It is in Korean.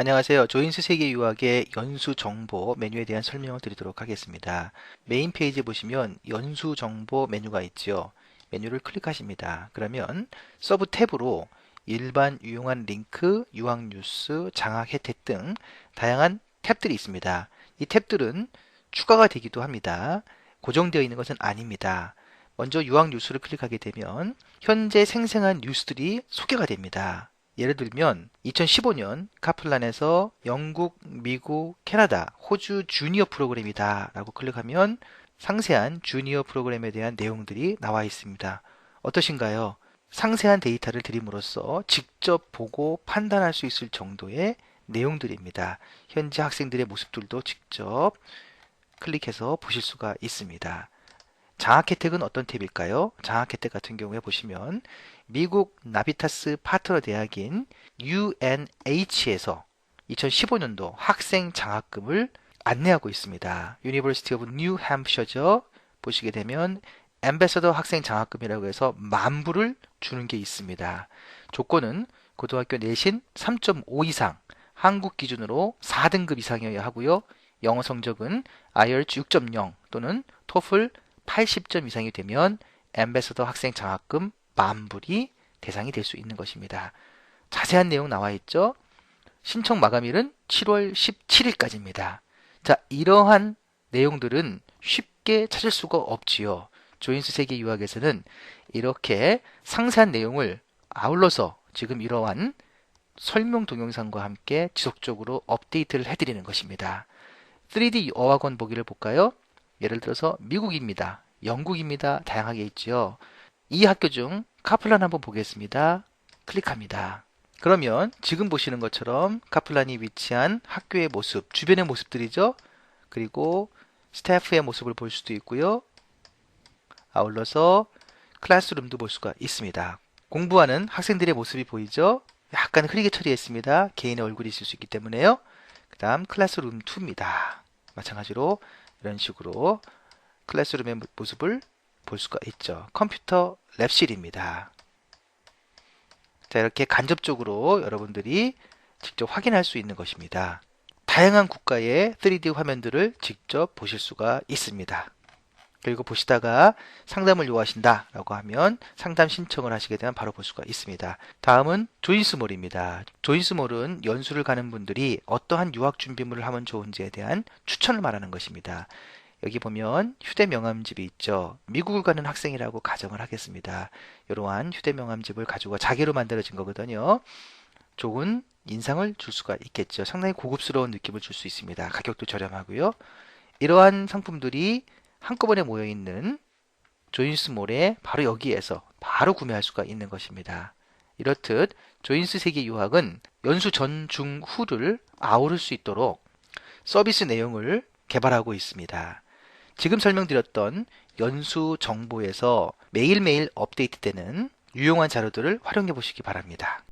안녕하세요. 조인스 세계 유학의 연수 정보 메뉴에 대한 설명을 드리도록 하겠습니다. 메인 페이지에 보시면 연수 정보 메뉴가 있죠. 메뉴를 클릭하십니다. 그러면 서브 탭으로 일반 유용한 링크, 유학 뉴스, 장학 혜택 등 다양한 탭들이 있습니다. 이 탭들은 추가가 되기도 합니다. 고정되어 있는 것은 아닙니다. 먼저 유학 뉴스를 클릭하게 되면 현재 생생한 뉴스들이 소개가 됩니다. 예를 들면 2015년 카플란에서 영국, 미국, 캐나다, 호주 주니어 프로그램이다 라고 클릭하면 상세한 주니어 프로그램에 대한 내용들이 나와 있습니다. 어떠신가요? 상세한 데이터를 드림으로써 직접 보고 판단할 수 있을 정도의 내용들입니다. 현재 학생들의 모습들도 직접 클릭해서 보실 수가 있습니다. 장학 혜택은 어떤 탭일까요? 장학 혜택 같은 경우에 보시면 미국 나비타스 파트너 대학인 UNH에서 2015년도 학생 장학금을 안내하고 있습니다. University of New Hampshire죠. 보시게 되면 엠베서더 학생 장학금이라고 해서 만 불을 주는 게 있습니다. 조건은 고등학교 내신 3.5 이상, 한국 기준으로 4등급 이상이어야 하고요. 영어 성적은 IELTS 6.0 또는 TOEFL 80점 이상이 되면 엠베서더 학생 장학금 만불이 대상이 될 수 있는 것입니다. 자세한 내용 나와 있죠? 신청 마감일은 7월 17일까지입니다. 자, 이러한 내용들은 쉽게 찾을 수가 없지요. 조인스 세계 유학에서는 이렇게 상세한 내용을 아울러서 지금 이러한 설명 동영상과 함께 지속적으로 업데이트를 해드리는 것입니다. 3D 어학원 보기를 볼까요? 예를 들어서 미국입니다. 영국입니다. 다양하게 있죠. 이 학교 중 카플란 한번 보겠습니다. 클릭합니다. 그러면 지금 보시는 것처럼 카플란이 위치한 학교의 모습, 주변의 모습들이죠. 그리고 스태프의 모습을 볼 수도 있고요. 아울러서 클래스룸도 볼 수가 있습니다. 공부하는 학생들의 모습이 보이죠? 약간 흐리게 처리했습니다. 개인의 얼굴이 있을 수 있기 때문에요. 그 다음 클래스룸 2입니다. 마찬가지로 이런 식으로 클래스룸의 모습을 볼 수가 있죠. 컴퓨터 랩실입니다. 자, 이렇게 간접적으로 여러분들이 직접 확인할 수 있는 것입니다. 다양한 국가의 3D 화면들을 직접 보실 수가 있습니다. 그리고 보시다가 상담을 요하신다 라고 하면 상담 신청을 하시게 되면 바로 볼 수가 있습니다. 다음은 조인스몰입니다. 조인스몰은 연수를 가는 분들이 어떠한 유학 준비물을 하면 좋은지에 대한 추천을 말하는 것입니다. 여기 보면 휴대 명함집이 있죠. 미국을 가는 학생이라고 가정을 하겠습니다. 이러한 휴대 명함집을 가지고 자개로 만들어진 거거든요. 좋은 인상을 줄 수가 있겠죠. 상당히 고급스러운 느낌을 줄 수 있습니다. 가격도 저렴하고요. 이러한 상품들이 한꺼번에 모여 있는 조인스몰에 바로 여기에서 바로 구매할 수가 있는 것입니다. 이렇듯 조인스 세계 유학은 연수 전, 중, 후를 아우를 수 있도록 서비스 내용을 개발하고 있습니다. 지금 설명드렸던 연수 정보에서 매일매일 업데이트되는 유용한 자료들을 활용해 보시기 바랍니다.